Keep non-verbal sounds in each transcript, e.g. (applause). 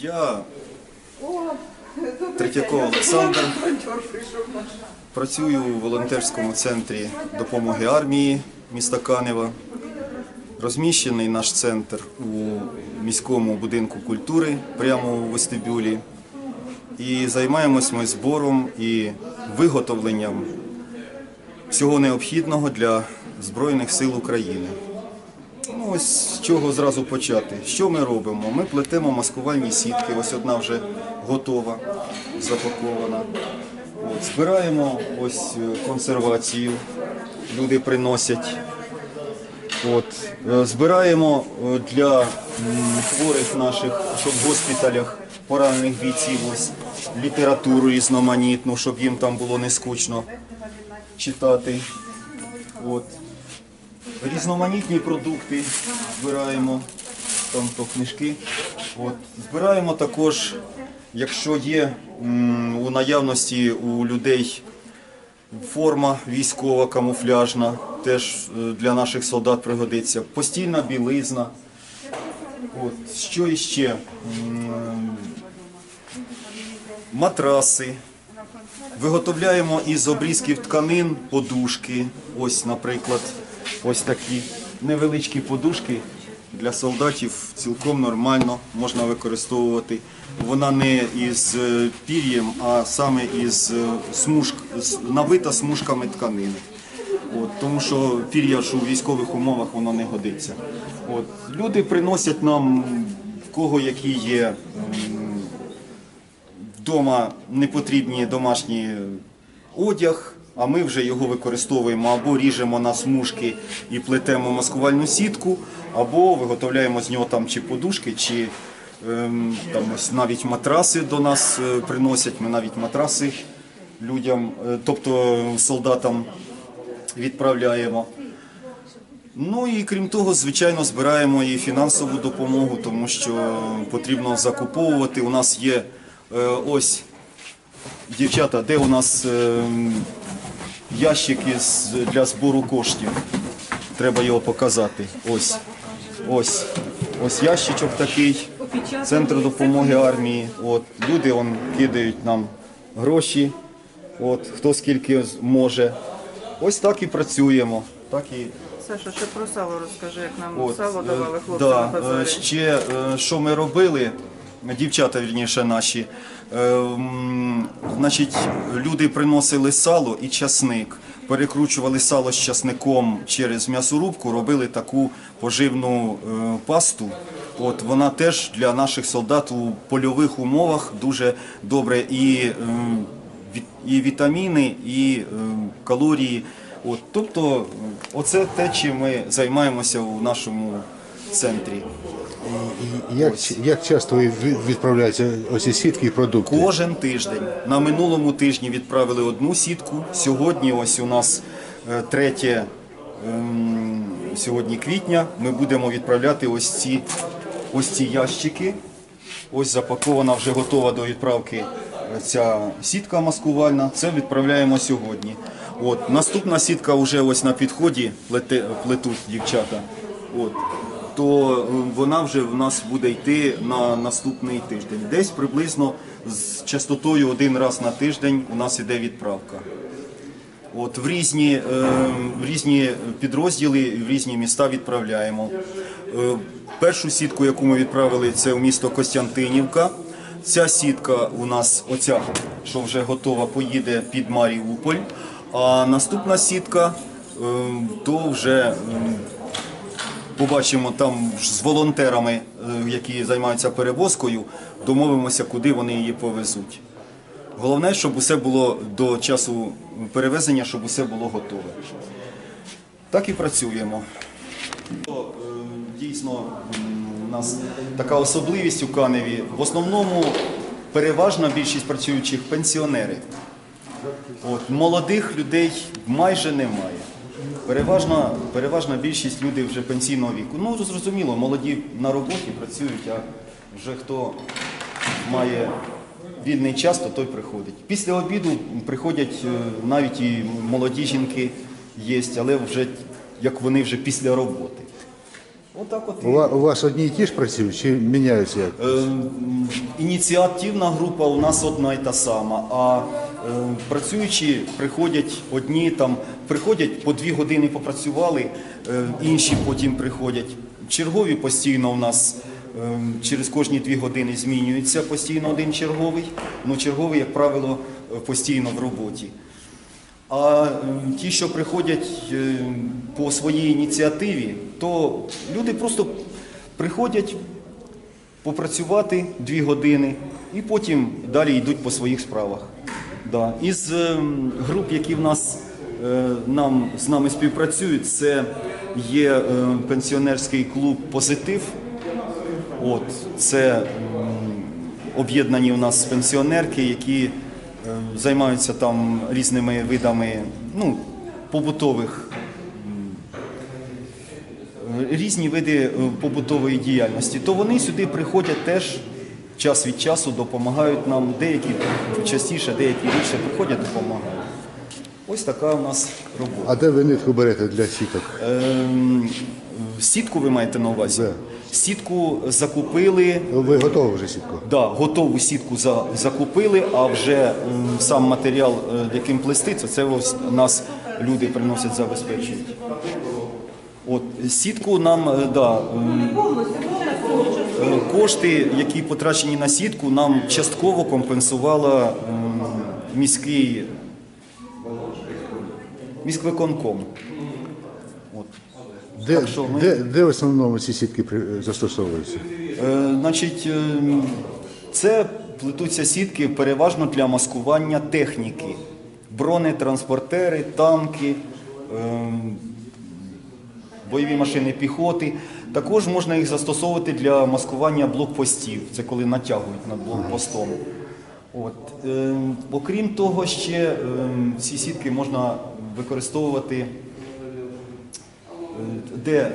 Я Третьяков Олександр. Працюю у волонтерському центрі допомоги армії міста Канева. Розміщений наш центр у міському будинку культури прямо у вестибюлі. І займаємось ми збором і виготовленням всього необхідного для Збройних сил України. Ось з чого зразу почати. Що ми робимо? Ми плетемо маскувальні сітки, ось одна вже готова, запакована. От, збираємо ось е, консервацію, люди приносять. От, е, збираємо е, для хворих наших, щоб в госпіталях поранених бійців ось літературу різноманітну, щоб їм там було не скучно читати. От. Різноманітні продукти збираємо, там то книжки. От. Збираємо також, якщо є у наявності у людей форма військова, камуфляжна, теж е, для наших солдат пригодиться. Постільна білизна. От. Що іще? Матраси. Виготовляємо із обрізків тканин подушки. Ось, наприклад, ось такі невеличкі подушки для солдатів цілком нормально можна використовувати. Вона не із е, пір'ям, а саме із е, смужк, навита смужками тканини. От, тому що пір'я ж у військових умовах воно не годиться. От, люди приносять нам в кого які є вдома непотрібні домашні одяг, а ми вже його використовуємо або ріжемо на смужки і плетемо маскувальну сітку, або виготовляємо з нього там чи подушки, чи ем, там ось навіть матраси до нас е, приносять. Ми навіть матраси людям, е, тобто солдатам відправляємо. Ну і крім того, звичайно, збираємо і фінансову допомогу, тому що потрібно закуповувати. У нас є е, ось дівчата, де у нас е, ящики для збору коштів. Треба його показати. Ось. Ось. Ось ящичок такий. Центр допомоги армії. От. Люди он, кидають нам гроші. От, хто скільки може. Ось так і працюємо. Так і Саша, ще про сало розкажи, як нам От, сало е, давали хлопці да, на базарі. е, Ще е, що ми робили, дівчата вірніше наші, е, значить, люди приносили сало і часник, перекручували сало з часником через м'ясорубку, робили таку поживну е, пасту. От вона теж для наших солдат у польових умовах дуже добре і, е, і вітаміни, і е, калорії. От, тобто, оце те, чим ми займаємося у нашому центрі. Як, як часто ви ви- відправляються оці сітки і продукти? Кожен тиждень. На минулому тижні відправили одну сітку. Сьогодні, ось у нас е, третє ем, сьогодні квітня. Ми будемо відправляти ось ці, ось ці ящики. Ось запакована, вже готова до відправки е, ця сітка маскувальна. Це відправляємо сьогодні. От, наступна сітка вже ось на підході плете, плетуть дівчата. От. То е, вона вже в нас буде йти на наступний тиждень. Десь приблизно з частотою один раз на тиждень у нас іде відправка. От в різні, е, в різні підрозділи, в різні міста відправляємо. Е, першу сітку, яку ми відправили, це в місто Костянтинівка. Ця сітка у нас, оця, що вже готова, поїде під Маріуполь. А наступна сітка, е, то вже е, побачимо там з волонтерами, е, які займаються перевозкою, домовимося, куди вони її повезуть. Головне, щоб усе було до часу перевезення, щоб усе було готове. Так і працюємо. Е, Дійсно, у нас така особливість у Каневі. В основному переважна більшість працюючих пенсіонери. От, молодих людей майже немає. Переважна, переважна більшість людей вже пенсійного віку. Ну, зрозуміло, молоді на роботі працюють, а вже хто має вільний час, то той приходить. Після обіду приходять е, навіть і молоді жінки є, але вже як вони вже після роботи. Отак от і. У вас одні і ті ж працюють чи міняються? Е, Ініціативна група у нас одна і та сама, а працюючі приходять одні там, приходять по дві години попрацювали, е, інші потім приходять. Чергові постійно у нас е, через кожні дві години змінюється постійно один черговий. Ну, черговий, як правило, е, постійно в роботі. А е, ті, що приходять е, по своїй ініціативі, то люди просто приходять попрацювати дві години і потім далі йдуть по своїх справах. Да. Із е, груп, які в нас е, нам, з нами співпрацюють, це є е, пенсіонерський клуб Позитив. От, це об'єднані у нас пенсіонерки, які е, займаються там різними видами ну, побутових різні види побутової діяльності, то вони сюди приходять теж час від часу, допомагають нам. Деякі частіше, деякі більше приходять, допомагають. Ось така у нас робота. А де ви нитку берете для сіток? Ем, Сітку ви маєте на увазі? Да. Сітку закупили. Ви готові вже сітку? Да, готову сітку за, закупили, а вже м, сам матеріал, е, яким плести, це, це ось нас люди приносять, забезпечують. От, сітку нам, е, да, м, кошти, які потрачені на сітку, нам частково компенсувала міський міськвиконком. От. Де, Так що ми- де, де в основному ці сітки застосовуються? Е, Значить, е, це плетуться сітки переважно для маскування техніки. Бронетранспортери, танки, е, бойові машини піхоти. Також можна їх застосовувати для маскування блокпостів. Це коли натягують над блокпостом. От. Е, Окрім того, ще е, ці сітки можна використовувати. е, Де,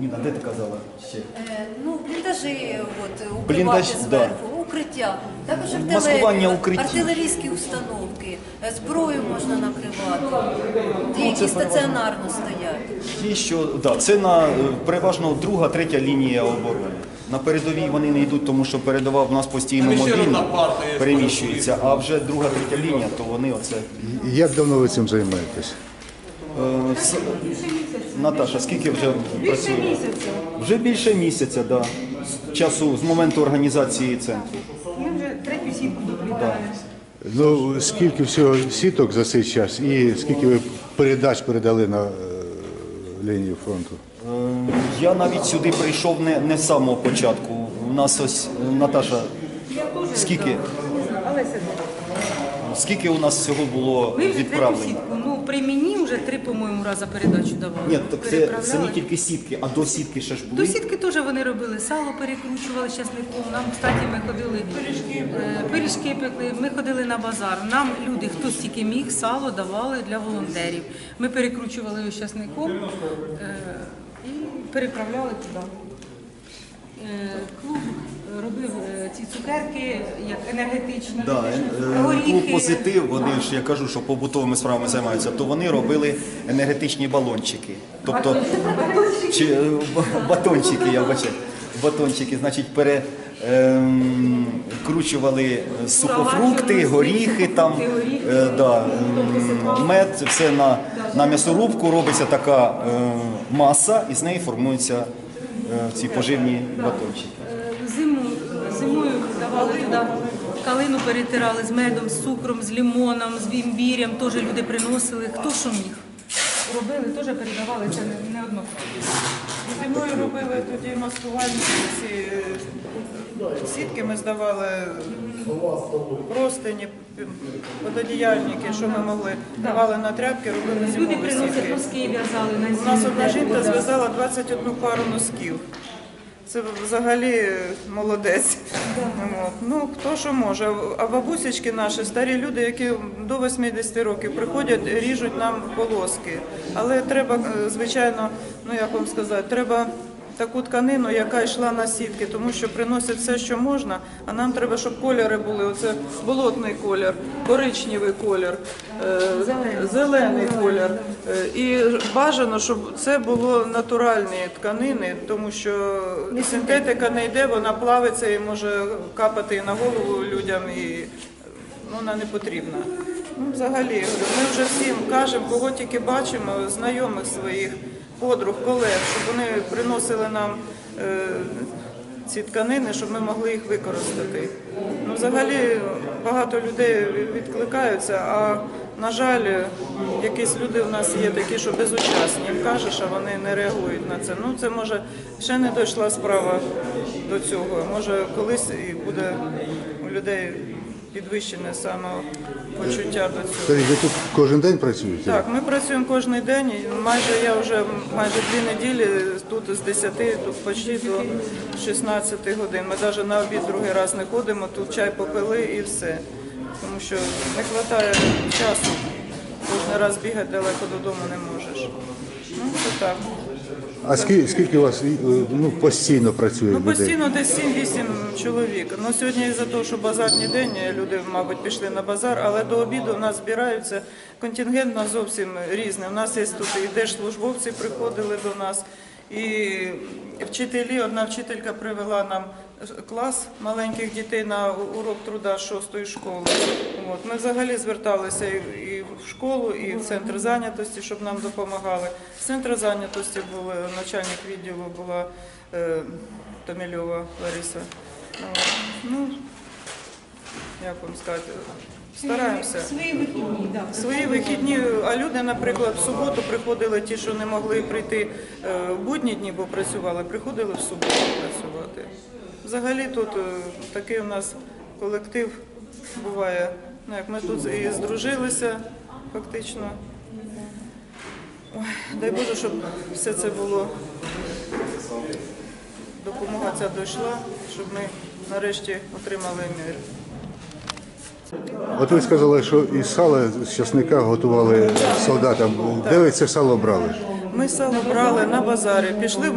Ніна, де ти казала ще? Е, Ну, бліндажі, от, Бліндаж, зверху. да. Укриття, також Маскування артилерія, укриттів. артилерійські установки, е, зброю можна накривати, ті, Ну, які стаціонарно стоять. Ті, що да, це на е, переважно друга, третя лінія оборони. На передовій вони не йдуть, тому що передова в нас постійно мобільна переміщується, а вже друга, третя лінія, то вони оце. Як давно ви цим займаєтесь? Е, с- Наташа, скільки вже працює? місяця. Вже більше місяця, да. З часу, з моменту організації центру. Ми вже третю сітку Да. доплітаємо. Ну, скільки всього сіток за цей час і скільки ви передач передали на е, лінію фронту? Е, Я навіть сюди прийшов не, не з самого початку. У нас ось е, Наташа, скільки, скільки у нас всього було Ми при мені вже три, по-моєму, рази передачу давали. Ні, так це Переправляли. самі тільки сітки, а до сітки ще ж були. До сітки теж вони робили. Сало перекручували щасником. Нам, кстати, ми ходили пиріжки, пиріжки пекли. Ми ходили на базар. Нам люди, хто стільки міг, сало давали для волонтерів. Ми перекручували його щасником е, і переправляли туди. Е, Клуб робив е, ці цукерки як енергетичні. Да, е, е, клуб позитив, вони ж я кажу, що побутовими справами займаються, то вони робили енергетичні балончики. Тобто чи е, батончики, я бачу. Батончики, значить, пере. ем, Кручували сухофрукти, горіхи, там, е, да, ем, мед, це все на, на м'ясорубку робиться така е, маса, і з неї формуються е, ці поживні батончики. Туди калину перетирали з медом, з цукром, з лимоном, з вімбірем. Теж люди приносили, хто що міг. Робили, теж передавали це не, не одно. Зимою робили тоді маскувальні ці е, сітки, ми здавали простині, пододіяльники, що ми могли. Давали на тряпки, робили Люди зимові приносять сітки. носки, в'язали на У нас одна жінка зв'язала 21 пару носків. Це взагалі молодець. От. Ну, хто що може. А бабусечки наші, старі люди, які до 80 років приходять, ріжуть нам полоски. Але треба, е, звичайно, ну як вам сказати, треба таку тканину, яка йшла на сітки, тому що приносять все, що можна, а нам треба, щоб кольори були. Оце болотний колір, коричневий колір, е, зелений колір. Е, І бажано, щоб це було натуральні тканини, тому що синтетика не йде, вона плавиться і може капати на голову людям, і ну, вона не потрібна. Ну, взагалі, ми вже всім кажемо, кого тільки бачимо, знайомих своїх, подруг, колег, щоб вони приносили нам е, ці тканини, щоб ми могли їх використати. Ну, взагалі багато людей відкликаються, а на жаль, якісь люди у нас є такі, що безучасні. Їм кажеш, а вони не реагують на це. Ну це може ще не дійшла справа до цього. Може колись і буде у людей підвищене самопочуття до цього. Скажіть, ви тут кожен день працюєте? Так, ми працюємо кожен день. і Майже я вже майже дві неділі тут з 10 тут почти до 16 годин. Ми навіть на обід другий раз не ходимо, тут чай попили і все. Тому що не вистачає часу. Кожен раз бігати далеко додому не можеш. Ну, це так. А скільки, скільки у вас е, ну, постійно працює Ну, людей? постійно десь 7-8 чоловік. Ну, сьогодні із-за того, що базарний день, люди, мабуть, пішли на базар, але до обіду у нас збираються. Контингент у нас зовсім різний. У нас є тут і держслужбовці приходили до нас, і вчителі. Одна вчителька привела нам клас маленьких дітей на урок труда шостої школи. От. Ми взагалі зверталися і в школу, і в центр зайнятості, щоб нам допомагали. З центру зайнятості був начальник відділу була е, Томільова Лариса. Ну, як вам сказати, стараємося. Свої вихідні, так. Свої вихідні, а люди, наприклад, в суботу приходили ті, що не могли прийти е, в будні дні, бо працювали, приходили в суботу працювати. Взагалі тут е, такий у нас колектив буває. Ну, як ми тут і здружилися фактично. Ой, дай Боже, щоб все це було, допомога ця дійшла, щоб ми нарешті отримали мир. От ви сказали, що із сала з часника готували солдатам. Де ви це сало брали? Ми сало брали на базарі, пішли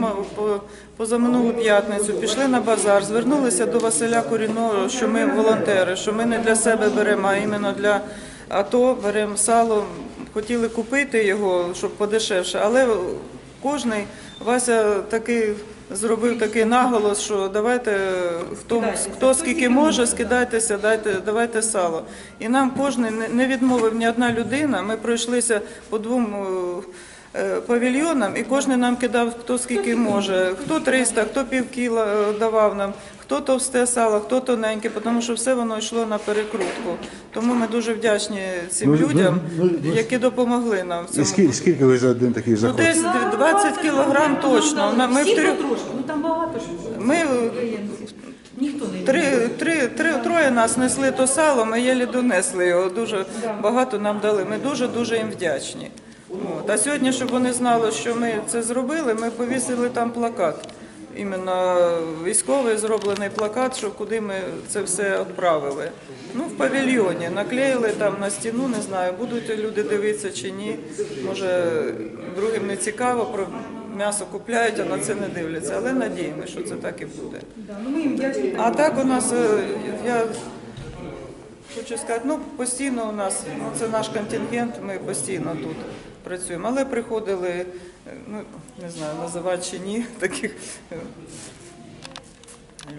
позаминулу п'ятницю, пішли на базар, звернулися до Василя Коріного, що ми волонтери, що ми не для себе беремо, а іменно для АТО беремо сало. Хотіли купити його, щоб подешевше, але кожний Вася такий зробив такий наголос, що давайте хто, хто скільки може, скидайтеся, дайте, давайте сало. І нам кожен не- не відмовив ні одна людина. Ми пройшлися по двом е, е, павільйонам, і кожен нам кидав хто скільки може, хто 300, хто пів кіла е, давав нам, хто товсте сало, хто тоненьке, тому що все воно йшло на перекрутку. Тому ми дуже вдячні цим Ну, ну, людям, ну, ну, які допомогли нам в І цьому. скільки, скільки ви за один такий Ну, заход? десь 20 кілограм точно. На- Ми в трьох- потрошку, ну там багато ж. ми Ніхто не Три, три, три, троє нас несли то сало, ми єлі донесли його. Дуже багато нам дали. Ми дуже дуже їм вдячні. От. А сьогодні, щоб вони знали, що ми це зробили, ми повісили там плакат. Іменно військовий зроблений плакат, що куди ми це все відправили. Ну, в павільйоні наклеїли там на стіну, не знаю, будуть люди дивитися чи ні. Може, другим не цікаво, про м'ясо купляють, а на це не дивляться. Але надіємося, що це так і буде. Ну. А так у нас, е, я хочу сказати, ну постійно у нас, ну це наш контингент, ми постійно тут працюємо. Але приходили, е, ну не знаю, називати чи ні, (laughs) таких е,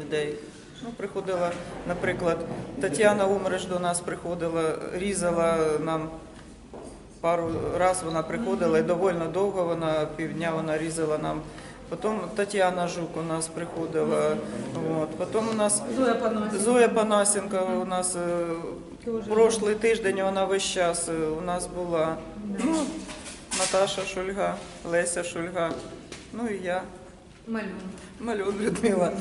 людей. Ну, приходила, наприклад, Тетяна Умреш до нас приходила, різала нам пару разів вона приходила і доволі довго вона півдня вона різала нам. Потім Тетяна Жук у нас приходила. От. Потім у нас Зоя Панасенко. Зоя Панасенко у нас е, прошлий тиждень вона весь час у нас була. Ну, Наташа Шульга, Леся Шульга, ну і я, Малюнок. Малюн Людмила.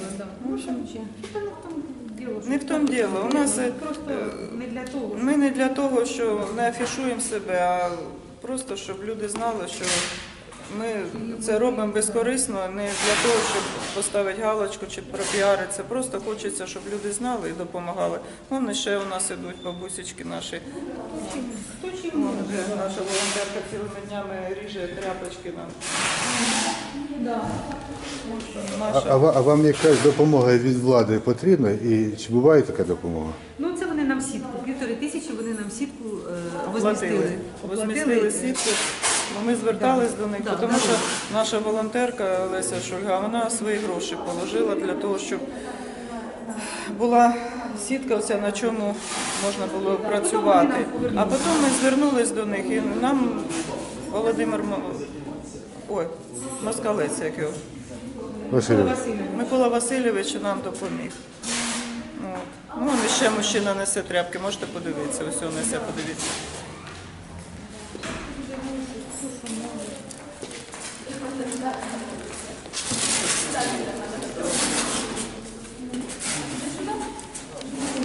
Ну, в общем, не в тому діло. Не в тому діло. У нас Просто не для того. Ми не для того, що не афішуємо себе, а просто щоб люди знали, що ми це робимо безкорисно, не для того, щоб поставити галочку чи пропіаритися. Просто хочеться, щоб люди знали і допомагали. Вон ще у нас ідуть бабусечки наші. Вже наша волонтерка цілими днями ріже тряпочки нам. А, а, ва- а вам якась допомога від влади потрібна? І чи буває така допомога? Ну це вони нам сітку. Півтори тисячі вони нам сітку е, возмістили. Возмістили сітку. Бо Ми звертались до них, Да, тому да. що наша волонтерка Леся Шульга, вона свої гроші положила для того, щоб була сітка, вся, на чому можна було працювати. А потім ми звернулись до них і нам Володимир Ой, Москалець, як його. Васильович. Микола Васильович нам допоміг. От. Ну, ще мужчина несе тряпки, можете подивитися, ось несе, подивіться.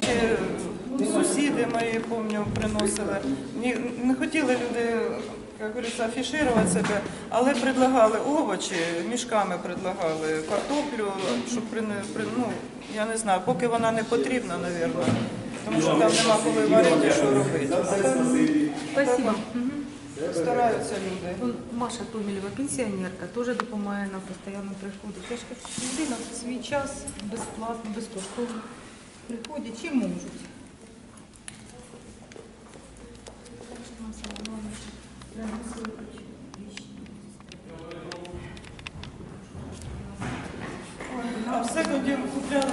Е, Сусіди пам'ятаю, приносили. Ні- Не хотіли люди, як говориться, афішувати себе, але предлагали овочі, мішками предлагали картоплю, щоб при, при ну, я не знаю, поки вона не потрібна, мабуть, тому що там нема коли варити, що робити. Спасибо. Стараються люди. Маша Томілєва, пенсіонерка, теж допомагає нам постійно приходить. Я ж кажу, людина в свій час безплатно, безкоштовно приходять чи можуть. А все тоді купляли,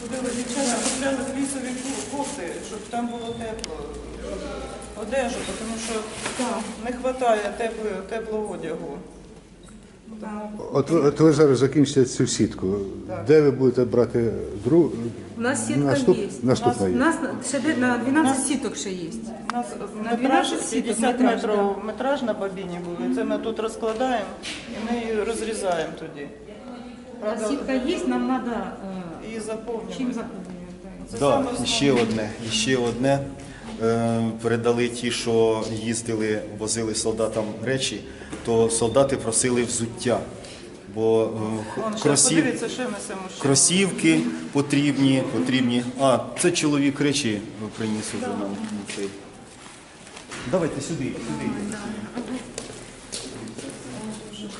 ходили дівчата, купляли лісові ку- кофти, щоб там було тепло, одежу, тому що не вистачає теплого одягу. От, ви- от ви зараз закінчите цю сітку. Де ви будете брати друг? У нас сітка Наступ- є. Наступна У є. нас ще де- на 12 сіток ще є. У нас На метраж 12 сіток 50 метраж, метрів метраж на бабіні був. І це ми тут розкладаємо і ми її розрізаємо тоді. А Правда, сітка є, нам треба і чим заповнюємо. заповнювати. Це Да, саме і основне. ще одне, ще одне. Е, Передали ті, що їздили, возили солдатам речі, то солдати просили взуття. Бо е, кросів, кросівки потрібні, потрібні. А, це чоловік речі приніс уже нам. Давайте сюди, сюди.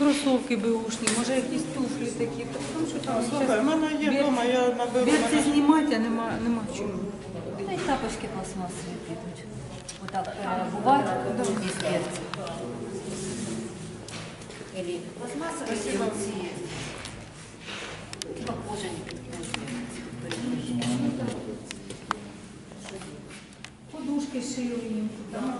Кросовки беушні, може якісь туфлі такі. Тому що там Слухай, в мене є Бер- вдома, я наберу. Берці мене- знімати, а нема, нема чого. Ну і тапочки пластмасові підуть. Отак е, бувають із берці. Или пластмасові ці оці. Хіба кожані підходять. Подушки шили їм. Одна